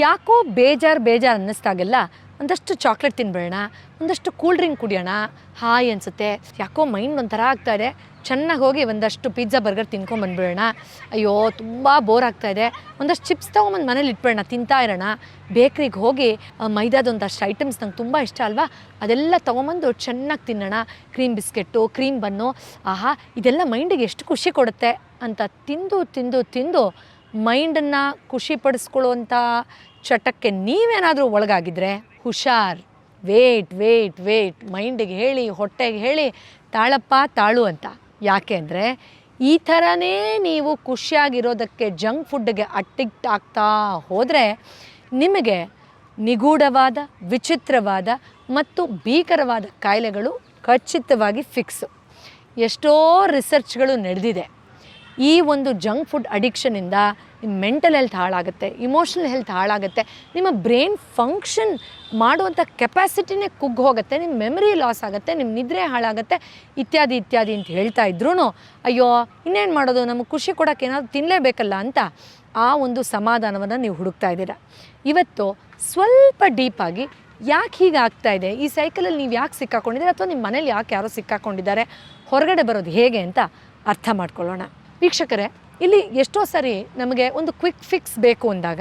ಯಾಕೋ ಬೇಜಾರು ಬೇಜಾರು ಅನ್ನಿಸ್ದಾಗೆಲ್ಲ ಒಂದಷ್ಟು ಚಾಕ್ಲೇಟ್ ತಿನ್ಬೇಡ ಒಂದಷ್ಟು ಕೂಲ್ ಡ್ರಿಂಕ್ ಕುಡಿಯೋಣ, ಹಾಯ್ ಅನಿಸುತ್ತೆ. ಯಾಕೋ ಮೈಂಡ್ ಒಂಥರ ಇದೆ. ಚೆನ್ನಾಗಿ ಹೋಗಿ ಒಂದಷ್ಟು ಪಿಜ್ಜಾ ಬರ್ಗರ್ ತಿನ್ಕೊಂಬಂದ್ಬಿಡೋಣ ಅಯ್ಯೋ, ತುಂಬ ಬೋರ್ ಆಗ್ತಾ ಇದೆ. ಒಂದಷ್ಟು ಚಿಪ್ಸ್ ತೊಗೊಂಬಂದು ಮನೇಲಿ ಇಟ್ಬಿಡೋಣ, ತಿಂತಾ ಇರೋಣ. ಬೇಕ್ರಿಗೆ ಹೋಗಿ ಮೈದಾದ ಒಂದಷ್ಟು ಐಟಮ್ಸ್ ನಂಗೆ ತುಂಬ ಇಷ್ಟ ಅಲ್ವಾ? ಅದೆಲ್ಲ ತೊಗೊಂಬಂದು ಚೆನ್ನಾಗಿ ತಿನ್ನೋಣ. ಕ್ರೀಮ್ ಬಿಸ್ಕೆಟ್ಟು ಕ್ರೀಮ್ ಬನ್ನು ಆಹಾ, ಇದೆಲ್ಲ ಮೈಂಡಿಗೆ ಎಷ್ಟು ಖುಷಿ ಕೊಡುತ್ತೆ ಅಂತ ತಿಂದು ತಿಂದು ತಿಂದು ಮೈಂಡನ್ನು ಖುಷಿ ಪಡಿಸ್ಕೊಳ್ಳುವಂಥ ಚಟಕ್ಕೆ ನೀವೇನಾದರೂ ಒಳಗಾಗಿದ್ರೆ ಹುಷಾರ್ ವೇಟ್ ವೇಟ್ ವೇಟ್ ಮೈಂಡಿಗೆ ಹೇಳಿ, ಹೊಟ್ಟೆಗೆ ಹೇಳಿ, ತಾಳಪ್ಪ, ತಾಳು ಅಂತ. ಯಾಕೆ ಅಂದರೆ ಈ ಥರನೇ ನೀವು ಖುಷಿಯಾಗಿರೋದಕ್ಕೆ ಜಂಕ್ ಫುಡ್ಗೆ ಅಟ್ಟಿಕ್ಟ್ ಆಗ್ತಾ ಹೋದರೆ ನಿಮಗೆ ನಿಗೂಢವಾದ, ವಿಚಿತ್ರವಾದ ಮತ್ತು ಭೀಕರವಾದ ಕಾಯಿಲೆಗಳು ಖಚಿತವಾಗಿ ಫಿಕ್ಸು ಎಷ್ಟೋ ರಿಸರ್ಚ್ಗಳು ನಡೆದಿದೆ. ಈ ಒಂದು ಜಂಕ್ ಫುಡ್ ಅಡಿಕ್ಷನಿಂದ ನಿಮ್ಮ ಮೆಂಟಲ್ ಹೆಲ್ತ್ ಹಾಳಾಗುತ್ತೆ ಇಮೋಷನಲ್ ಹೆಲ್ತ್ ಹಾಳಾಗುತ್ತೆ, ನಿಮ್ಮ ಬ್ರೈನ್ ಫಂಕ್ಷನ್ ಮಾಡುವಂಥ ಕೆಪಾಸಿಟಿನೇ ಕುಗ್ಗಿ ಹೋಗುತ್ತೆ ನಿಮ್ಮ ಮೆಮರಿ ಲಾಸ್ ಆಗುತ್ತೆ ನಿಮ್ಮ ನಿದ್ರೆ ಹಾಳಾಗುತ್ತೆ, ಇತ್ಯಾದಿ ಇತ್ಯಾದಿ ಅಂತ ಹೇಳ್ತಾ ಇದ್ರೂ ಅಯ್ಯೋ, ಇನ್ನೇನು ಮಾಡೋದು, ನಮಗೆ ಖುಷಿ ಕೊಡೋಕೆ ಏನಾದರೂ ತಿನ್ನಲೇಬೇಕಲ್ಲ ಅಂತ ಆ ಒಂದು ಸಮಾಧಾನವನ್ನು ನೀವು ಹುಡುಕ್ತಾ ಇದ್ದೀರಾ. ಇವತ್ತು ಸ್ವಲ್ಪ ಡೀಪಾಗಿ ಯಾಕೆ ಹೀಗೆ ಆಗ್ತಾ ಇದೆ? ಈ ಸೈಕಲಲ್ಲಿ ನೀವು ಯಾಕೆ ಸಿಕ್ಕಾಕೊಂಡಿದ್ದೀರಾ? ಅಥವಾ ನಿಮ್ಮ ಮನೇಲಿ ಯಾಕೆ ಯಾರೋ ಸಿಕ್ಕಾಕೊಂಡಿದ್ದಾರೆ? ಹೊರಗಡೆ ಬರೋದು ಹೇಗೆ ಅಂತ ಅರ್ಥ ಮಾಡ್ಕೊಳ್ಳೋಣ. ವೀಕ್ಷಕರೇ, ಇಲ್ಲಿ ಎಷ್ಟೋ ಸರಿ ನಮಗೆ ಒಂದು ಕ್ವಿಕ್ ಫಿಕ್ಸ್ ಬೇಕು ಅಂದಾಗ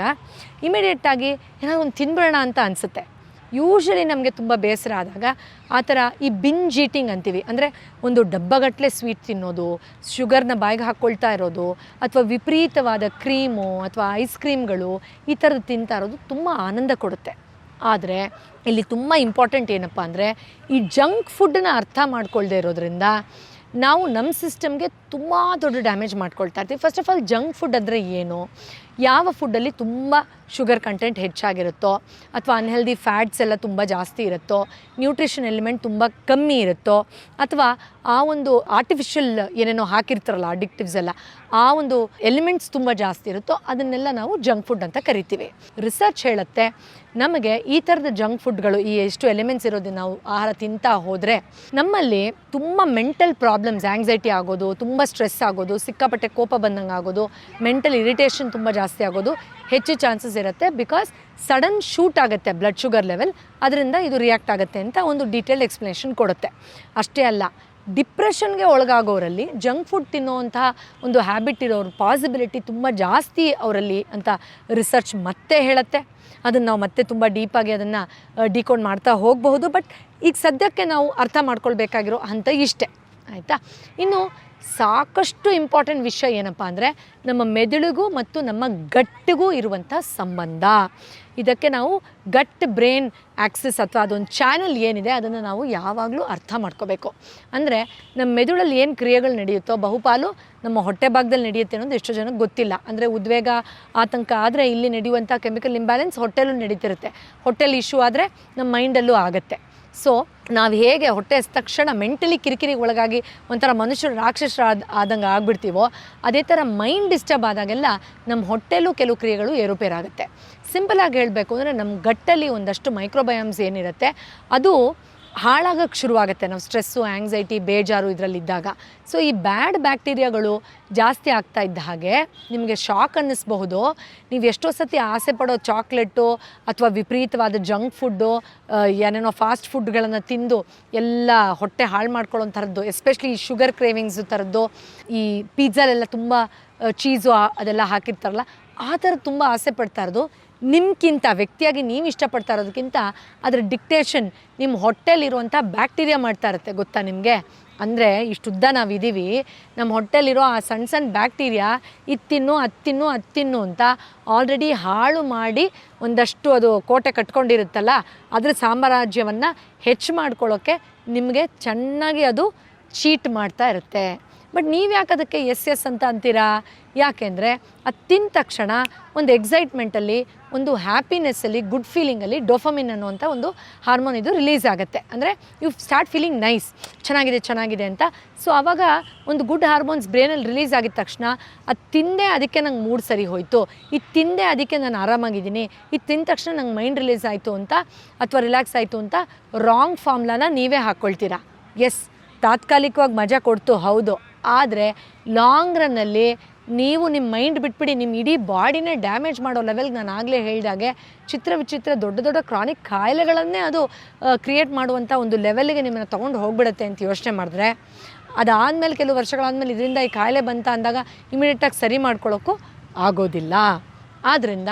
ಇಮಿಡಿಯೇಟಾಗಿ ಏನಾದ್ರು ಒಂದು ತಿನ್ಬಿಡೋಣ ಅಂತ ಅನಿಸುತ್ತೆ. ಯೂಶ್ವಲಿ ನಮಗೆ ತುಂಬ ಬೇಸರ ಆದಾಗ ಆ ಥರ ಈ ಬಿಂಜ್ ಈಟಿಂಗ್ ಅಂತೀವಿ. ಅಂದರೆ ಒಂದು ಡಬ್ಬಗಟ್ಟಲೆ ಸ್ವೀಟ್ ತಿನ್ನೋದು ಶುಗರ್ನ ಬಾಯಿಗೆ ಹಾಕ್ಕೊಳ್ತಾ ಇರೋದು, ಅಥವಾ ವಿಪರೀತವಾದ ಕ್ರೀಮು ಅಥವಾ ಐಸ್ ಕ್ರೀಮ್ಗಳು ಈ ಥರದ್ದು ತಿಂತಾ ಇರೋದು ತುಂಬ ಆನಂದ ಕೊಡುತ್ತೆ. ಆದರೆ ಇಲ್ಲಿ ತುಂಬ ಇಂಪಾರ್ಟೆಂಟ್ ಏನಪ್ಪ ಅಂದರೆ ಈ ಜಂಕ್ ಫುಡ್ಡನ್ನ ಅರ್ಥ ಮಾಡ್ಕೊಳ್ದೇ ಇರೋದ್ರಿಂದ ನಾವು ನಮ್ಮ ಸಿಸ್ಟಮ್ಗೆ ತುಂಬ ದೊಡ್ಡ ಡ್ಯಾಮೇಜ್ ಮಾಡ್ಕೊಳ್ತಾ ಇರ್ತೀವಿ. First of all junk food ಅಂದರೆ ಏನು? ಯಾವ ಫುಡ್ಡಲ್ಲಿ ತುಂಬ ಶುಗರ್ ಕಂಟೆಂಟ್ ಹೆಚ್ಚಾಗಿರುತ್ತೋ ಅಥವಾ ಅನ್ಹೆಲ್ದಿ ಫ್ಯಾಟ್ಸ್ ಎಲ್ಲ ತುಂಬ ಜಾಸ್ತಿ ಇರುತ್ತೋ ನ್ಯೂಟ್ರಿಷನ್ ಎಲಿಮೆಂಟ್ ತುಂಬ ಕಮ್ಮಿ ಇರುತ್ತೋ, ಅಥವಾ ಆ ಒಂದು ಆರ್ಟಿಫಿಷಿಯಲ್ ಏನೇನೋ ಹಾಕಿರ್ತಾರಲ್ಲ ಅಡಿಕ್ಟಿವ್ಸ್ ಎಲ್ಲ, ಆ ಒಂದು ಎಲಿಮೆಂಟ್ಸ್ ತುಂಬ ಜಾಸ್ತಿ ಇರುತ್ತೋ, ಅದನ್ನೆಲ್ಲ ನಾವು ಜಂಕ್ ಫುಡ್ ಅಂತ ಕರಿತೀವಿ. ರಿಸರ್ಚ್ ಹೇಳುತ್ತೆ ನಮಗೆ ಈ ಥರದ ಜಂಕ್ ಫುಡ್ಗಳು ಈ ಎಷ್ಟು ಎಲಿಮೆಂಟ್ಸ್ ಇರೋದು ನಾವು ಆಹಾರ ತಿಂತಾ ಹೋದರೆ ನಮ್ಮಲ್ಲಿ ತುಂಬ ಮೆಂಟಲ್ ಪ್ರಾಬ್ಲಮ್ಸ್ ಆ್ಯಂಗ್ಸೈಟಿ ಆಗೋದು, ತುಂಬ ಸ್ಟ್ರೆಸ್ ಆಗೋದು, ಸಿಕ್ಕಾಪಟ್ಟೆ ಕೋಪ ಬಂದಂಗೆ ಆಗೋದು ಮೆಂಟಲ್ ಇರಿಟೇಷನ್ ತುಂಬ ಜಾಸ್ತಿ ಆಗೋದು ಹೆಚ್ಚು ಚಾನ್ಸಸ್ ಇರುತ್ತೆ ಬಿಕಾಸ್ ಸಡನ್ ಶೂಟ್ ಆಗುತ್ತೆ ಬ್ಲಡ್ ಶುಗರ್ ಲೆವೆಲ್ ಅದರಿಂದ ಇದು ರಿಯಾಕ್ಟ್ ಆಗುತ್ತೆ ಅಂತ ಒಂದು ಡೀಟೇಲ್ಡ್ ಎಕ್ಸ್ಪ್ಲನೇಷನ್ ಕೊಡುತ್ತೆ. ಅಷ್ಟೇ ಅಲ್ಲ ಡಿಪ್ರೆಷನ್ಗೆ ಒಳಗಾಗೋರಲ್ಲಿ ಜಂಕ್ ಫುಡ್ ತಿನ್ನೋವಂತಹ ಒಂದು ಹ್ಯಾಬಿಟ್ ಇರೋರ ಪಾಸಿಬಿಲಿಟಿ ತುಂಬ ಜಾಸ್ತಿ ಅವರಲ್ಲಿ ಅಂತ ರಿಸರ್ಚ್ ಮತ್ತೆ ಹೇಳುತ್ತೆ. ಅದನ್ನು ನಾವು ಮತ್ತೆ ತುಂಬ ಡೀಪಾಗಿ ಅದನ್ನು ಡಿಕೋಡ್ ಮಾಡ್ತಾ ಹೋಗಬಹುದು. ಬಟ್ ಈಗ ಸದ್ಯಕ್ಕೆ ನಾವು ಅರ್ಥ ಮಾಡ್ಕೊಳ್ಬೇಕಾಗಿರೋ ಹಂತ ಇಷ್ಟೇ. ಆಯಿತಾ? ಇನ್ನು ಸಾಕಷ್ಟು ಇಂಪಾರ್ಟೆಂಟ್ ವಿಷಯ ಏನಪ್ಪ ಅಂದರೆ ನಮ್ಮ ಮೆದುಳಿಗೂ ಮತ್ತು ನಮ್ಮ ಗಟ್ಟಿಗೂ ಇರುವಂಥ ಸಂಬಂಧ. ಇದಕ್ಕೆ ನಾವು ಗಟ್ ಬ್ರೈನ್ ಆಕ್ಸಿಸ್ ಅಥವಾ ಅದೊಂದು ಚಾನಲ್ ಏನಿದೆ ಅದನ್ನು ನಾವು ಯಾವಾಗಲೂ ಅರ್ಥ ಮಾಡ್ಕೋಬೇಕು. ಅಂದರೆ ನಮ್ಮ ಮೆದುಳಲ್ಲಿ ಏನು ಕ್ರಿಯೆಗಳು ನಡೆಯುತ್ತೋ, ಬಹುಪಾಲು ನಮ್ಮ ಹೊಟ್ಟೆ ಭಾಗದಲ್ಲಿ ನಡೆಯುತ್ತೆ ಅನ್ನೋದು ಎಷ್ಟೋ ಜನಕ್ಕೆ ಗೊತ್ತಿಲ್ಲ. ಅಂದರೆ ಉದ್ವೇಗ, ಆತಂಕ ಆದರೆ ಇಲ್ಲಿ ನಡೆಯುವಂಥ ಕೆಮಿಕಲ್ ಇಂಬ್ಯಾಲೆನ್ಸ್ ಹೊಟ್ಟೆಲೂ ನಡೀತಿರುತ್ತೆ. ಹೊಟ್ಟೆಲಿ ಇಶ್ಯೂ ಆದರೆ ನಮ್ಮ ಮೈಂಡಲ್ಲೂ ಆಗುತ್ತೆ. ಸೊ ನಾವು ಹೇಗೆ ಹೊಟ್ಟೆ ತಕ್ಷಣ ಮೆಂಟಲಿ ಕಿರಿಕಿರಿ ಒಳಗಾಗಿ ಒಂಥರ ಮನುಷ್ಯರು ರಾಕ್ಷಸರು ಆದ ಆದಂಗೆ ಆಗ್ಬಿಡ್ತೀವೋ, ಅದೇ ಥರ ಮೈಂಡ್ ಡಿಸ್ಟರ್ಬ್ ಆದಾಗೆಲ್ಲ ನಮ್ಮ ಹೊಟ್ಟೆಲೂ ಕೆಲವು ಕ್ರಿಯೆಗಳು ಏರುಪೇರಾಗುತ್ತೆ. ಸಿಂಪಲಾಗಿ ಹೇಳಬೇಕು ಅಂದರೆ ನಮ್ಮ ಗಟ್ಟಲ್ಲಿ ಒಂದಷ್ಟು ಮೈಕ್ರೋಬಯಾಮ್ಸ್ ಏನಿರುತ್ತೆ, ಅದು ಹಾಳಾಗಕ್ಕೆ ಶುರುವಾಗುತ್ತೆ. ನಾವು ಸ್ಟ್ರೆಸ್ಸು ಆ್ಯಂಗ್ಸೈಟಿ ಬೇಜಾರು ಇದರಲ್ಲಿದ್ದಾಗ. ಸೊ ಈ ಬ್ಯಾಡ್ ಬ್ಯಾಕ್ಟೀರಿಯಾಗಳು ಜಾಸ್ತಿ ಆಗ್ತಾ ಇದ್ದ ಹಾಗೆ ನಿಮಗೆ ಶಾಕ್ ಅನ್ನಿಸ್ಬಹುದು. ನೀವು ಎಷ್ಟೋ ಸತಿ ಆಸೆ ಪಡೋ ಚಾಕ್ಲೇಟು ಅಥವಾ ವಿಪರೀತವಾದ ಜಂಕ್ ಫುಡ್ಡು ಏನೇನೋ ಫಾಸ್ಟ್ ಫುಡ್ಗಳನ್ನು ತಿಂದು ಎಲ್ಲ ಹೊಟ್ಟೆ ಹಾಳು ಮಾಡ್ಕೊಳ್ಳೋಂಥರದ್ದು ಎಸ್ಪೆಷಲಿ ಈ ಶುಗರ್ ಕ್ರೇವಿಂಗ್ಸ್ ಥರದ್ದು, ಈ ಪಿಜ್ಜಾಲೆಲ್ಲ ತುಂಬ ಚೀಸು ಅದೆಲ್ಲ ಹಾಕಿರ್ತಾರಲ್ಲ, ಆ ಥರ ತುಂಬ ಆಸೆ ಪಡ್ತಾ ಇರೋದು. ನಿಮ್ಗಿಂತ, ವ್ಯಕ್ತಿಯಾಗಿ ನೀವು ಇಷ್ಟಪಡ್ತಾ ಇರೋದಕ್ಕಿಂತ ಅದರ ಡಿಕ್ಟೇಷನ್ ನಿಮ್ಮ ಹೊಟ್ಟೆಲಿರುವಂಥ ಬ್ಯಾಕ್ಟೀರಿಯಾ ಮಾಡ್ತಾ ಇರುತ್ತೆ ಗೊತ್ತಾ ನಿಮಗೆ? ಅಂದರೆ ಇಷ್ಟುದ್ದ ನಾವು ಇದ್ದೀವಿ ನಮ್ಮ ಹೊಟ್ಟೆಲಿರೋ ಆ ಸಣ್ಣ ಸಣ್ಣ ಬ್ಯಾಕ್ಟೀರಿಯಾ ಇತ್ತಿನ್ನು ತಿನ್ನು ಅತ್ತಿನ್ನು ತಿನ್ನು, ಅದು ತಿನ್ನು ಅಂತ ಆಲ್ರೆಡಿ ಹಾಳು ಮಾಡಿ ಒಂದಷ್ಟು ಅದು ಕೋಟೆ ಕಟ್ಕೊಂಡಿರುತ್ತಲ್ಲ, ಅದರ ಸಾಮ್ರಾಜ್ಯವನ್ನು ಹೆಚ್ಚು ಮಾಡ್ಕೊಳ್ಳೋಕ್ಕೆ ನಿಮಗೆ ಚೆನ್ನಾಗಿ ಅದು ಚೀಟ್ ಮಾಡ್ತಾ ಇರುತ್ತೆ. ಬಟ್ ನೀವು ಯಾಕೆ ಅದಕ್ಕೆ ಎಸ್ ಎಸ್ ಅಂತ ಅಂತೀರಾ? ಯಾಕೆಂದರೆ ಅದು ತಿಂದ ತಕ್ಷಣ ಒಂದು ಎಕ್ಸೈಟ್ಮೆಂಟಲ್ಲಿ ಹ್ಯಾಪಿನೆಸ್ಸಲ್ಲಿ ಗುಡ್ ಫೀಲಿಂಗಲ್ಲಿ ಡೊಫಮಿನ್ ಅನ್ನುವಂಥ ಒಂದು ಹಾರ್ಮೋನ್ ಇದು ರಿಲೀಸ್ ಆಗುತ್ತೆ. ಅಂದರೆ ಯು ಸ್ಟಾರ್ಟ್ ಫೀಲಿಂಗ್ ನೈಸ್ ಚೆನ್ನಾಗಿದೆ ಚೆನ್ನಾಗಿದೆ ಅಂತ. ಸೊ ಆವಾಗ ಒಂದು ಗುಡ್ ಹಾರ್ಮೋನ್ಸ್ ಬ್ರೇನಲ್ಲಿ ರಿಲೀಸ್ ಆಗಿದ ತಕ್ಷಣ, ಅದು ತಿಂದೆ ಅದಕ್ಕೆ ನಂಗೆ ಮೂಡ್ ಸರಿ ಹೋಯಿತು. ಇದು ತಿಂದೆ ಅದಕ್ಕೆ ನಾನು ಆರಾಮಾಗಿದ್ದೀನಿ. ಇದು ತಿಂದ ತಕ್ಷಣ ನಂಗೆ ಮೈಂಡ್ ರಿಲೀಸ್ ಆಯಿತು ಅಂತ ಅಥವಾ ರಿಲ್ಯಾಕ್ಸ್ ಆಯಿತು ಅಂತ ರಾಂಗ್ ಫಾರ್ಮ್ಲಾನ ನೀವೇ ಹಾಕ್ಕೊಳ್ತೀರಾ ಎಸ್ ತಾತ್ಕಾಲಿಕವಾಗಿ ಮಜಾ ಕೊಡ್ತು, ಹೌದು. ಆದರೆ ಲಾಂಗ್ ರನ್ನಲ್ಲಿ ನೀವು ನಿಮ್ಮ ಮೈಂಡ್ ಬಿಟ್ಬಿಡಿ, ನಿಮ್ಮ ಇಡೀ ಬಾಡಿನೇ ಡ್ಯಾಮೇಜ್ ಮಾಡೋ ಲೆವೆಲ್ಗೆ ನಾನು ಆಗಲೇ ಹೇಳಿದಾಗೆ ಚಿತ್ರ ವಿಚಿತ್ರ ದೊಡ್ಡ ದೊಡ್ಡ ಕ್ರಾನಿಕ್ ಕಾಯಿಲೆಗಳನ್ನೇ ಅದು ಕ್ರಿಯೇಟ್ ಮಾಡುವಂಥ ಒಂದು ಲೆವೆಲ್ಗೆ ನಿಮ್ಮನ್ನು ತೊಗೊಂಡು ಹೋಗ್ಬಿಡುತ್ತೆ ಅಂತ ಯೋಚನೆ ಮಾಡಿದ್ರೆ, ಅದಾದಮೇಲೆ ಕೆಲವು ವರ್ಷಗಳಾದಮೇಲೆ ಇದರಿಂದ ಈ ಕಾಯಿಲೆ ಬಂತ ಅಂದಾಗ ಇಮಿಡಿಯೇಟಾಗಿ ಸರಿ ಮಾಡ್ಕೊಳ್ಳೋಕ್ಕೂ ಆಗೋದಿಲ್ಲ. ಆದ್ದರಿಂದ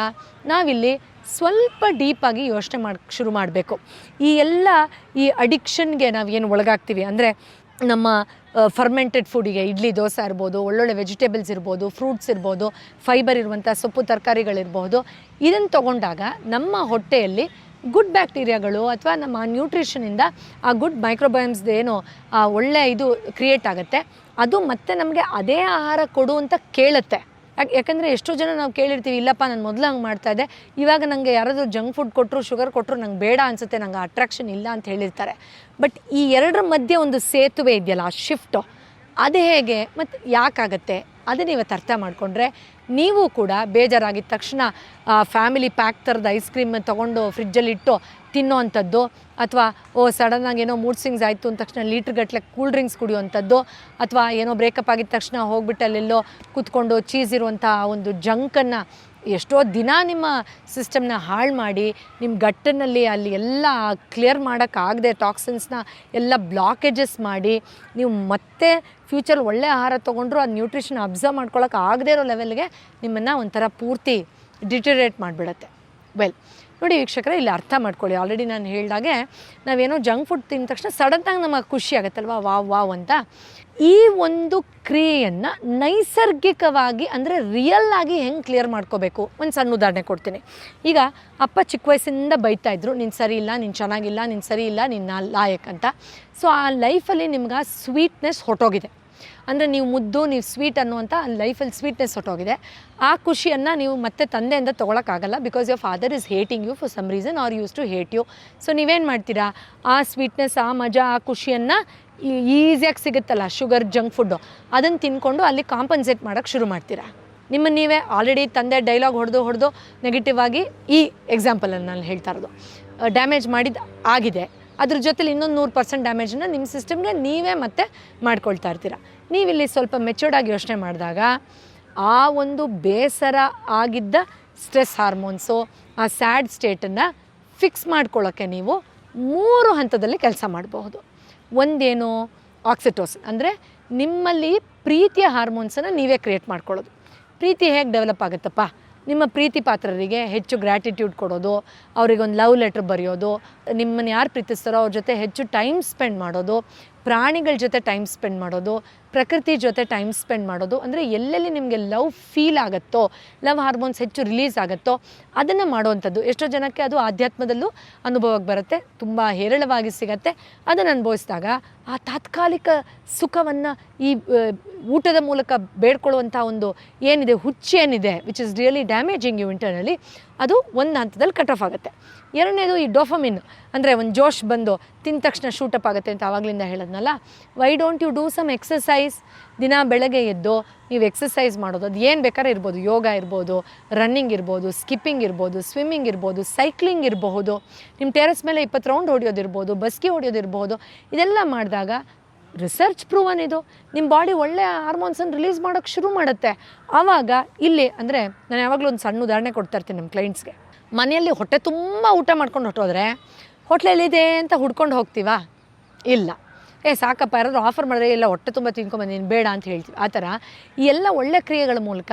ನಾವಿಲ್ಲಿ ಸ್ವಲ್ಪ ಡೀಪಾಗಿ ಯೋಚನೆ ಮಾಡಿ ಶುರು ಮಾಡಬೇಕು. ಈ ಎಲ್ಲ ಈ ಅಡಿಕ್ಷನ್ಗೆ ನಾವು ಏನು ಒಳಗಾಗ್ತೀವಿ ಅಂದರೆ ನಮ್ಮ ಫರ್ಮೆಂಟೆಡ್ ಫುಡಿಗೆ ಇಡ್ಲಿ, ದೋಸೆ ಇರ್ಬೋದು, ಒಳ್ಳೊಳ್ಳೆ ವೆಜಿಟೇಬಲ್ಸ್ ಇರ್ಬೋದು ಫ್ರೂಟ್ಸ್ ಇರ್ಬೋದು ಫೈಬರ್ ಇರುವಂಥ ಸೊಪ್ಪು, ತರಕಾರಿಗಳಿರ್ಬೋದು. ಇದನ್ನು ತಗೊಂಡಾಗ ನಮ್ಮ ಹೊಟ್ಟೆಯಲ್ಲಿ ಗುಡ್ ಬ್ಯಾಕ್ಟೀರಿಯಾಗಳು ಅಥವಾ ನಮ್ಮ ನ್ಯೂಟ್ರಿಷನಿಂದ ಆ ಗುಡ್ ಮೈಕ್ರೋಬಯಮ್ಸ್ದು ಏನು, ಆ ಒಳ್ಳೆ ಇದು ಕ್ರಿಯೇಟ್ ಆಗುತ್ತೆ. ಅದು ಮತ್ತೆ ನಮಗೆ ಅದೇ ಆಹಾರ ಕೊಡು ಅಂತ ಕೇಳುತ್ತೆ. ಯಾಕೆ ಯಾಕಂದರೆ ಎಷ್ಟೋ ಜನ ನಾವು ಕೇಳಿರ್ತೀವಿ, ಇಲ್ಲಪ್ಪ, ನಾನು ಮೊದಲು ಹಂಗೆ ಮಾಡ್ತಾ ಇದ್ದೆ. ಇವಾಗ ನನಗೆ ಯಾರಾದರೂ ಜಂಕ್ ಫುಡ್ ಕೊಟ್ಟರು ಶುಗರ್ ಕೊಟ್ಟರು ನಂಗೆ ಬೇಡ ಅನಿಸುತ್ತೆ, ನಂಗೆ ಅಟ್ರಾಕ್ಷನ್ ಇಲ್ಲ ಅಂತ ಹೇಳಿರ್ತಾರೆ. ಬಟ್ ಈ ಎರಡರ ಮಧ್ಯೆ ಒಂದು ಸೇತುವೆ ಇದೆಯಲ್ಲ, ಆ ಶಿಫ್ಟು ಅದು ಹೇಗೆ? ಮತ್ತು ಯಾಕಾಗತ್ತೆ? ಅದನ್ನ ಇವತ್ತು ಅರ್ಥ ಮಾಡಿಕೊಂಡ್ರೆ ನೀವು ಕೂಡ ಬೇಜಾರಾಗಿದ್ದ ತಕ್ಷಣ ಫ್ಯಾಮಿಲಿ ಪ್ಯಾಕ್ ಥರದ ಐಸ್ ಕ್ರೀಮ್ ತೊಗೊಂಡು ಫ್ರಿಜ್ಜಲ್ಲಿಟ್ಟು ತಿನ್ನೋ ಅಂಥದ್ದು ಅಥವಾ, ಓ ಸಡನ್ನಾಗಿ ಏನೋ ಮೂಡ್ ಸಿಂಗ್ಸ್ ಆಯಿತು ಅಂದ ತಕ್ಷಣ ಲೀಟ್ರ್ ಗಟ್ಟಲೆ ಕೂಲ್ ಡ್ರಿಂಕ್ಸ್ ಕುಡಿಯುವಂಥದ್ದು, ಅಥವಾ ಏನೋ ಬ್ರೇಕಪ್ ಆಗಿದ ತಕ್ಷಣ ಹೋಗ್ಬಿಟ್ಟು ಅಲ್ಲೆಲ್ಲೋ ಕೂತ್ಕೊಂಡು ಚೀಸ್ ಇರುವಂಥ ಒಂದು ಜಂಕನ್ನು ಎಷ್ಟೋ ದಿನ ನಿಮ್ಮ ಸಿಸ್ಟಮ್ನ ಹಾಳು ಮಾಡಿ ನಿಮ್ಮ ಗಟ್ಟನಲ್ಲಿ ಅಲ್ಲಿ ಎಲ್ಲ ಕ್ಲಿಯರ್ ಮಾಡೋಕ್ಕಾಗದೆ ಟಾಕ್ಸಿನ್ಸ್ನ ಎಲ್ಲ ಬ್ಲಾಕೇಜಸ್ ಮಾಡಿ, ನೀವು ಮತ್ತೆ ಫ್ಯೂಚರ್ ಒಳ್ಳೆ ಆಹಾರ ತೊಗೊಂಡ್ರು ಅದು ನ್ಯೂಟ್ರಿಷನ್ ಅಬ್ಸರ್ವ್ ಮಾಡ್ಕೊಳ್ಳೋಕೆ ಆಗದೇ ಇರೋ ಲೆವೆಲ್ಗೆ ನಿಮ್ಮನ್ನು ಒಂಥರ ಪೂರ್ತಿ ಡಿಟರೇಟ್ ಮಾಡಿಬಿಡತ್ತೆ. ವೆಲ್ ನೋಡಿ ವೀಕ್ಷಕರೇ, ಇಲ್ಲಿ ಅರ್ಥ ಮಾಡ್ಕೊಳ್ಳಿ. ಆಲ್ರೆಡಿ ನಾನು ಹೇಳಿದಾಗೆ ನಾವೇನೋ ಜಂಕ್ ಫುಡ್ ತಿಂದ ತಕ್ಷಣ ಸಡನ್ನಾಗಿ ನಮಗೆ ಖುಷಿ ಆಗುತ್ತಲ್ವಾ? ವಾವ್ ವಾವ್ ಅಂತ. ಈ ಒಂದು ಕ್ರಿಯೆಯನ್ನು ನೈಸರ್ಗಿಕವಾಗಿ ಅಂದರೆ ರಿಯಲ್ ಆಗಿ ಹೆಂಗೆ ಕ್ಲಿಯರ್ ಮಾಡ್ಕೋಬೇಕು? ಒಂದು ಸಣ್ಣ ಉದಾಹರಣೆ ಕೊಡ್ತೀನಿ. ಈಗ ಅಪ್ಪ ಚಿಕ್ಕ ವಯಸ್ಸಿಂದ ಬೈತಾ ಇದ್ರು, ನೀನು ಸರಿ ಇಲ್ಲ, ನೀನು ಚೆನ್ನಾಗಿಲ್ಲ, ನೀನು ಸರಿ ಇಲ್ಲ ನಿನ್ನ ಲಾಯಕ್ ಅಂತ. ಸೊ ಆ ಲೈಫಲ್ಲಿ ನಿಮ್ಗೆ ಸ್ವೀಟ್ನೆಸ್ ಹೊಟ್ಟೋಗಿದೆ ಅಂದರೆ ನೀವು ಮುದ್ದು, ನೀವು ಸ್ವೀಟ್ ಅನ್ನುವಂಥ ಲೈಫಲ್ಲಿ ಸ್ವೀಟ್ನೆಸ್ ಹೊಟ್ಟೋಗಿದೆ ಆ ಖುಷಿಯನ್ನು ನೀವು ಮತ್ತೆ ತಂದೆಯಿಂದ ತೊಗೊಳಕ್ಕಾಗಲ್ಲ because your father is hating you for some reason are used to hate you so ನೀವೇನು ಮಾಡ್ತೀರಾ? ಆ ಸ್ವೀಟ್ನೆಸ್ ಆ ಮಜಾ, ಆ ಖುಷಿಯನ್ನು ಈಸಿಯಾಗಿ ಸಿಗುತ್ತಲ್ಲ ಶುಗರ್ ಜಂಕ್ ಫುಡ್ಡು ಅದನ್ನು ತಿನ್ಕೊಂಡು ಅಲ್ಲಿ ಕಾಂಪನ್ಸೇಟ್ ಮಾಡೋಕ್ಕೆ ಶುರು ಮಾಡ್ತೀರಾ? ನಿಮ್ಮನ್ನು ನೀವೇ ಆಲ್ರೆಡಿ ತಂದೆ ಡೈಲಾಗ್ ಹೊಡೆದು ಹೊಡೆದು ನೆಗೆಟಿವ್ ಆಗಿ ಈ ಎಕ್ಸಾಂಪಲನ್ನು ನಾನು ಹೇಳ್ತಾ ಇರೋದು. ಡ್ಯಾಮೇಜ್ ಮಾಡಿದ ಆಗಿದೆ. ಅದ್ರ ಜೊತೆಲಿ ಇನ್ನೊಂದು ನೂರು ಪರ್ಸೆಂಟ್ ಡ್ಯಾಮೇಜನ್ನು ನಿಮ್ಮ ಸಿಸ್ಟಮ್ಗೆ ನೀವೇ ಮತ್ತೆ ಮಾಡ್ಕೊಳ್ತಾ ಇರ್ತೀರ. ನೀವಿಲ್ಲಿ ಸ್ವಲ್ಪ ಮೆಚೂರ್ಡಾಗಿ ಯೋಚನೆ ಮಾಡಿದಾಗ ಆ ಒಂದು ಬೇಸರ ಆಗಿದ್ದ ಸ್ಟ್ರೆಸ್ ಹಾರ್ಮೋನ್ಸು, ಆ ಸ್ಯಾಡ್ ಸ್ಟೇಟನ್ನು ಫಿಕ್ಸ್ ಮಾಡ್ಕೊಳ್ಳೋಕ್ಕೆ ನೀವು ಮೂರು ಹಂತದಲ್ಲಿ ಕೆಲಸ ಮಾಡಬಹುದು. ಒಂದೇನು ಆಕ್ಸಿಟೋಸ್ ಅಂದರೆ ನಿಮ್ಮಲ್ಲಿ ಪ್ರೀತಿಯ ಹಾರ್ಮೋನ್ಸನ್ನು ನೀವೇ ಕ್ರಿಯೇಟ್ ಮಾಡ್ಕೊಳ್ಳೋದು. ಪ್ರೀತಿ ಹೇಗೆ ಡೆವಲಪ್ ಆಗುತ್ತಪ್ಪ? ನಿಮ್ಮ ಪ್ರೀತಿ ಪಾತ್ರರಿಗೆ ಹೆಚ್ಚು ಗ್ರ್ಯಾಟಿಟ್ಯೂಡ್ ಕೊಡೋದು, ಅವರಿಗೊಂದು ಲವ್ ಲೆಟ್ರ್ ಬರೆಯೋದು, ನಿಮ್ಮನ್ನು ಯಾರು ಪ್ರೀತಿಸ್ತಾರೋ ಅವ್ರ ಜೊತೆ ಹೆಚ್ಚು ಟೈಮ್ ಸ್ಪೆಂಡ್ ಮಾಡೋದು, ಪ್ರಾಣಿಗಳ ಜೊತೆ ಟೈಮ್ ಸ್ಪೆಂಡ್ ಮಾಡೋದು ಪ್ರಕೃತಿ ಜೊತೆ ಟೈಮ್ ಸ್ಪೆಂಡ್ ಮಾಡೋದು, ಅಂದರೆ ಎಲ್ಲೆಲ್ಲಿ ನಿಮಗೆ ಲವ್ ಫೀಲ್ ಆಗುತ್ತೋ ಲವ್ ಹಾರ್ಮೋನ್ಸ್ ಹೆಚ್ಚು ರಿಲೀಸ್ ಆಗುತ್ತೋ, ಅದನ್ನು ಮಾಡುವಂಥದ್ದು. ಎಷ್ಟೋ ಜನಕ್ಕೆ ಅದು ಆಧ್ಯಾತ್ಮದಲ್ಲೂ ಅನುಭವಕ್ಕೆ ಬರುತ್ತೆ, ತುಂಬ ಹೇರಳವಾಗಿ ಸಿಗತ್ತೆ. ಅದನ್ನು ಅನುಭವಿಸಿದಾಗ ಆ ತಾತ್ಕಾಲಿಕ ಸುಖವನ್ನು ಈ ಊಟದ ಮೂಲಕ ಬೇಡ್ಕೊಳ್ಳುವಂಥ ಒಂದು ಏನಿದೆ ಹುಚ್ಚೇನಿದೆ which is really damaging you internally ಅದು ಒಂದು ಹಂತದಲ್ಲಿ ಕಟ್ ಆಫ್ ಆಗುತ್ತೆ. ಎರಡನೇದು ಈ ಡೋಫಮಿನ್ ಅಂದರೆ ಒಂದು ಜೋಶ್ ಬಂದು ತಿಂದ ತಕ್ಷಣ ಶೂಟಪ್ ಆಗುತ್ತೆ ಅಂತ ಆವಾಗಲಿಂದ ಹೇಳೋದ್ನಲ್ಲ? Why don't you do some exercise ದಿನ ಬೆಳಗ್ಗೆ ಎದ್ದು ನೀವು ಎಕ್ಸಸೈಸ್ ಮಾಡೋದು, ಅದು ಏನು ಬೇಕಾದ್ರೆ ಇರ್ಬೋದು. ಯೋಗ ಇರ್ಬೋದು ರನ್ನಿಂಗ್ ಇರ್ಬೋದು ಸ್ಕಿಪ್ಪಿಂಗ್ ಇರ್ಬೋದು ಸ್ವಿಮ್ಮಿಂಗ್ ಇರ್ಬೋದು ಸೈಕ್ಲಿಂಗ್ ಇರಬಹುದು. ನಿಮ್ಮ ಟೆರೆಸ್ ಮೇಲೆ ಇಪ್ಪತ್ತು ರೌಂಡ್ ಹೊಡಿಯೋದಿರ್ಬೋದು ಬಸ್ಕಿ ಹೊಡಿಯೋದಿರ್ಬೋದು ಇದೆಲ್ಲ ಮಾಡಿದಾಗ ರಿಸರ್ಚ್ ಪ್ರೂವನ್ ಇದು. ನಿಮ್ಮ ಬಾಡಿ ಒಳ್ಳೆಯ ಹಾರ್ಮೋನ್ಸನ್ನು ರಿಲೀಸ್ ಮಾಡೋಕ್ಕೆ ಶುರು ಮಾಡುತ್ತೆ. ಆವಾಗ ಇಲ್ಲಿ ಅಂದರೆ ನಾನು ಯಾವಾಗಲೂ ಒಂದು ಸಣ್ಣ ಉದಾಹರಣೆ ಕೊಡ್ತಾ ಇರ್ತೀನಿ ನಮ್ಮ ಕ್ಲೈಂಟ್ಸ್ಗೆ ಮನೆಯಲ್ಲಿ ಹೊಟ್ಟೆ ತುಂಬ ಊಟ ಮಾಡ್ಕೊಂಡು ಹೊಟ್ಟೋದ್ರೆ ಹೋಟ್ಲಲ್ಲಿದೆ ಅಂತ ಹುಡ್ಕೊಂಡು ಹೋಗ್ತೀವಾ? ಇಲ್ಲ. ಏ, ಸಾಕಪ್ಪ, ಯಾರಾದರೂ ಆಫರ್ ಮಾಡಿದ್ರೆ ಎಲ್ಲ ಹೊಟ್ಟೆ ತುಂಬ ತಿನ್ಕೊಂಬಂದಿನಿ ಬೇಡ ಅಂತ ಹೇಳ್ತೀವಿ. ಆ ಥರ ಈ ಎಲ್ಲ ಒಳ್ಳೆ ಕ್ರಿಯೆಗಳ ಮೂಲಕ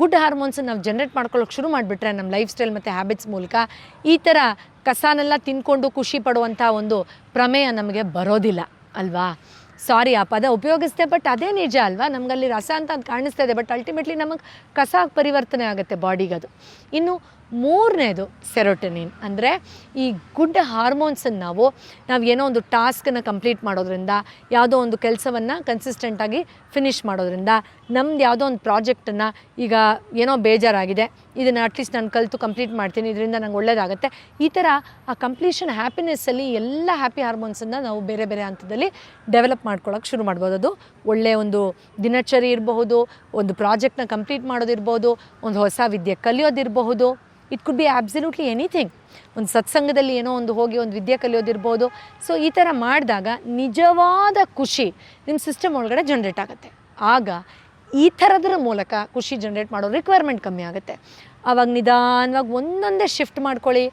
ಗುಡ್ ಹಾರ್ಮೋನ್ಸನ್ನು ನಾವು ಜನ್ರೇಟ್ ಮಾಡ್ಕೊಳ್ಳೋಕೆ ಶುರು ಮಾಡಿಬಿಟ್ರೆ ನಮ್ಮ ಲೈಫ್ ಸ್ಟೈಲ್ ಮತ್ತು ಹ್ಯಾಬಿಟ್ಸ್ ಮೂಲಕ ಈ ಥರ ಕಸಾನೆಲ್ಲ ತಿನ್ಕೊಂಡು ಖುಷಿ ಪಡುವಂಥ ಒಂದು ಪ್ರಮೇಯ ನಮಗೆ ಬರೋದಿಲ್ಲ, ಅಲ್ವಾ? ಸಾರಿ ಆ ಪದ ಉಪಯೋಗಿಸ್ದೆ ಬಟ್ ಅದೇ ನಿಜ, ಅಲ್ವಾ? ನಮಗಲ್ಲಿ ರಸ ಅಂತ ಅದು ಕಾಣಿಸ್ತಾ ಇದೆ ಬಟ್ ಅಲ್ಟಿಮೇಟ್ಲಿ ನಮಗೆ ಕಸ ಪರಿವರ್ತನೆ ಆಗುತ್ತೆ ಬಾಡಿಗದು ಇನ್ನು ಮೂರನೇದು ಸೆರೋಟನಿನ್. ಅಂದರೆ ಈ ಗುಡ್ ಹಾರ್ಮೋನ್ಸನ್ನು ನಾವು ನಾವು ಏನೋ ಒಂದು ಟಾಸ್ಕನ್ನು ಕಂಪ್ಲೀಟ್ ಮಾಡೋದ್ರಿಂದ, ಯಾವುದೋ ಒಂದು ಕೆಲಸವನ್ನು ಕನ್ಸಿಸ್ಟೆಂಟಾಗಿ ಫಿನಿಷ್ ಮಾಡೋದ್ರಿಂದ, ನಮ್ದು ಯಾವುದೋ ಒಂದು ಪ್ರಾಜೆಕ್ಟನ್ನು ಈಗ ಏನೋ ಬೇಜಾರಾಗಿದೆ, ಇದನ್ನು ಅಟ್ಲೀಸ್ಟ್ ನಾನು ಕಲಿತು ಕಂಪ್ಲೀಟ್ ಮಾಡ್ತೀನಿ, ಇದರಿಂದ ನಂಗೆ ಒಳ್ಳೇದಾಗುತ್ತೆ. ಈ ಥರ ಆ ಕಂಪ್ಲೀಷನ್ ಹ್ಯಾಪಿನೆಸ್ಸಲ್ಲಿ ಎಲ್ಲ ಹ್ಯಾಪಿ ಹಾರ್ಮೋನ್ಸನ್ನು ನಾವು ಬೇರೆ ಬೇರೆ ಹಂತದಲ್ಲಿ ಡೆವಲಪ್ ಮಾಡ್ಕೊಳ್ಳೋಕೆ ಶುರು ಮಾಡ್ಬೋದು. ಅದು ಒಳ್ಳೆಯ ಒಂದು ದಿನಚರಿ ಇರಬಹುದು, ಒಂದು ಪ್ರಾಜೆಕ್ಟ್ನ ಕಂಪ್ಲೀಟ್ ಮಾಡೋದಿರ್ಬೋದು, ಒಂದು ಹೊಸ ವಿದ್ಯೆ ಕಲಿಯೋದಿರಬಹುದು. It could be absolutely anything ಒಂದು ಸತ್ಸಂಗದಲ್ಲಿ ಏನೋ ಒಂದು ಹೋಗಿ ಒಂದು ವಿದ್ಯೆ ಕಲಿಯೋದಿರ್ಬೋದು. ಸೊ ಈ ಥರ ಮಾಡಿದಾಗ ನಿಜವಾದ ಖುಷಿ ನಿಮ್ಮ ಸಿಸ್ಟಮ್ ಒಳಗಡೆ ಜನ್ರೇಟ್ ಆಗುತ್ತೆ. ಆಗ ಈ ಥರದ್ರ ಮೂಲಕ ಖುಷಿ ಜನ್ರೇಟ್ ಮಾಡೋ ರಿಕ್ವೈರ್ಮೆಂಟ್ ಕಮ್ಮಿ ಆಗುತ್ತೆ. ಆವಾಗ ನಿಧಾನವಾಗಿ ಒಂದೊಂದೇ ಶಿಫ್ಟ್ ಮಾಡ್ಕೊಳ್ಳಿ.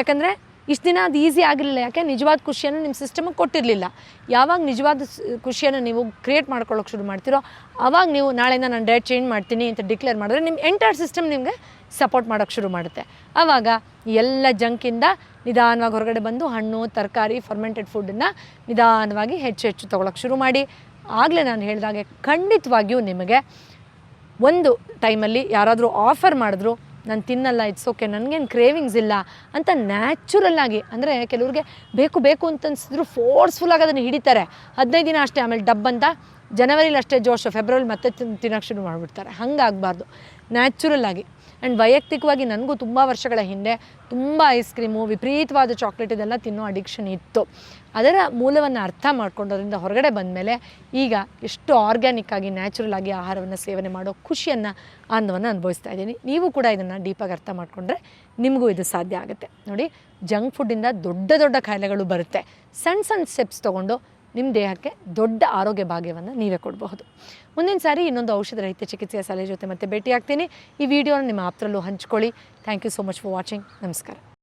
ಯಾಕಂದರೆ ಇಷ್ಟು ದಿನ ಅದು ಈಸಿ ಆಗಿರಲಿಲ್ಲ. ಯಾಕೆ? ನಿಜವಾದ ಖುಷಿಯನ್ನು ನಿಮ್ಮ ಸಿಸ್ಟಮಿಗೆ ಕೊಟ್ಟಿರಲಿಲ್ಲ. ಯಾವಾಗ ನಿಜವಾದ ಖುಷಿಯನ್ನು ನೀವು ಕ್ರಿಯೇಟ್ ಮಾಡ್ಕೊಳ್ಳೋಕೆ ಶುರು ಮಾಡ್ತೀರೋ ಆವಾಗ ನೀವು ನಾಳೆಯಿಂದ ನಾನು ಡಯಟ್ ಚೇಂಜ್ ಮಾಡ್ತೀನಿ ಅಂತ ಡಿಕ್ಲೇರ್ ಮಾಡಿದ್ರೆ ನಿಮ್ಮ ಎಂಟೈರ್ ಸಿಸ್ಟಮ್ ನಿಮಗೆ ಸಪೋರ್ಟ್ ಮಾಡೋಕ್ಕೆ ಶುರು ಮಾಡುತ್ತೆ. ಆವಾಗ ಎಲ್ಲ ಜಂಕಿಂದ ನಿಧಾನವಾಗಿ ಹೊರಗಡೆ ಬಂದು ಹಣ್ಣು, ತರಕಾರಿ ಫರ್ಮೆಂಟೆಡ್ ಫುಡ್ಡನ್ನು ನಿಧಾನವಾಗಿ ಹೆಚ್ಚು ಹೆಚ್ಚು ತೊಗೊಳಕ್ಕೆ ಶುರು ಮಾಡಿ. ಆಗಲೇ ನಾನು ಹೇಳಿದಾಗೆ ಖಂಡಿತವಾಗಿಯೂ ನಿಮಗೆ ಒಂದು ಟೈಮಲ್ಲಿ ಯಾರಾದರೂ ಆಫರ್ ಮಾಡಿದ್ರು, ನಾನು ತಿನ್ನಲ್ಲ ಇಟ್ಸ್ ಓಕೆ ನನಗೇನು ಕ್ರೇವಿಂಗ್ಸ್ ಇಲ್ಲ ಅಂತ ನ್ಯಾಚುರಲ್ಲಾಗಿ ಅಂದರೆ ಕೆಲವ್ರಿಗೆ ಬೇಕು ಬೇಕು ಅಂತ ಅನ್ಸಿದ್ರು ಫೋರ್ಸ್ಫುಲ್ಲಾಗಿ ಅದನ್ನು ಹಿಡಿತಾರೆ. ಹದಿನೈದು ದಿನ ಅಷ್ಟೇ, ಆಮೇಲೆ ಡಬ್ ಅಂತ ಜನವರಿಲಿ ಅಷ್ಟೇ ಜೋಶು, ಫೆಬ್ರವರಿ ಮತ್ತೆ ತಿನ್ ತಿನ್ನೋಕ್ಕೆ ಶುರು ಮಾಡಿಬಿಡ್ತಾರೆ. ಹಂಗಾಗಬಾರ್ದು. ನ್ಯಾಚುರಲ್ ಆಗಿ. ಆ್ಯಂಡ್ ವೈಯಕ್ತಿಕವಾಗಿ ನನಗೂ ತುಂಬ ವರ್ಷಗಳ ಹಿಂದೆ ತುಂಬ ಐಸ್ ಕ್ರೀಮು ವಿಪರೀತವಾದ ಚಾಕ್ಲೇಟ್ ಇದೆಲ್ಲ ತಿನ್ನೋ ಅಡಿಕ್ಷನ್ ಇತ್ತು. ಅದರ ಮೂಲವನ್ನು ಅರ್ಥ ಮಾಡ್ಕೊಂಡೋದ್ರಿಂದ ಹೊರಗಡೆ ಬಂದಮೇಲೆ ಈಗ ಎಷ್ಟು ಆರ್ಗ್ಯಾನಿಕ್ ಆಗಿ ನ್ಯಾಚುರಲ್ ಆಗಿ ಆಹಾರವನ್ನು ಸೇವನೆ ಮಾಡೋ ಖುಷಿಯನ್ನು ಆನಂದವನ್ನು ಅನುಭವಿಸ್ತಾ ಇದ್ದೀನಿ. ನೀವು ಕೂಡ ಇದನ್ನು ಡೀಪಾಗಿ ಅರ್ಥ ಮಾಡಿಕೊಂಡ್ರೆ ನಿಮಗೂ ಇದು ಸಾಧ್ಯ ಆಗುತ್ತೆ. ನೋಡಿ ಜಂಕ್ ಫುಡ್ಡಿಂದ ದೊಡ್ಡ ದೊಡ್ಡ ಕಾಯಿಲೆಗಳು ಬರುತ್ತೆ. ಸಣ್ಣ ಸಣ್ಣ ಸ್ಟೆಪ್ಸ್ ತೊಗೊಂಡು ನಿಮ್ಮ ದೇಹಕ್ಕೆ ದೊಡ್ಡ ಆರೋಗ್ಯ ಭಾಗ್ಯವನ್ನು ನೀವೇ ಕೊಡಬಹುದು. ಮುಂದಿನ ಸಾರಿ ಇನ್ನೊಂದು ಔಷಧ ರಹಿತ ಚಿಕಿತ್ಸೆಯ ಸಲಹೆ ಜೊತೆ ಮತ್ತೆ ಭೇಟಿಯಾಗ್ತೀನಿ. ಈ ವಿಡಿಯೋನ ನಿಮ್ಮ ಆಪ್ತರಲ್ಲೂ ಹಂಚ್ಕೊಳ್ಳಿ. Thank you so much for watching ನಮಸ್ಕಾರ.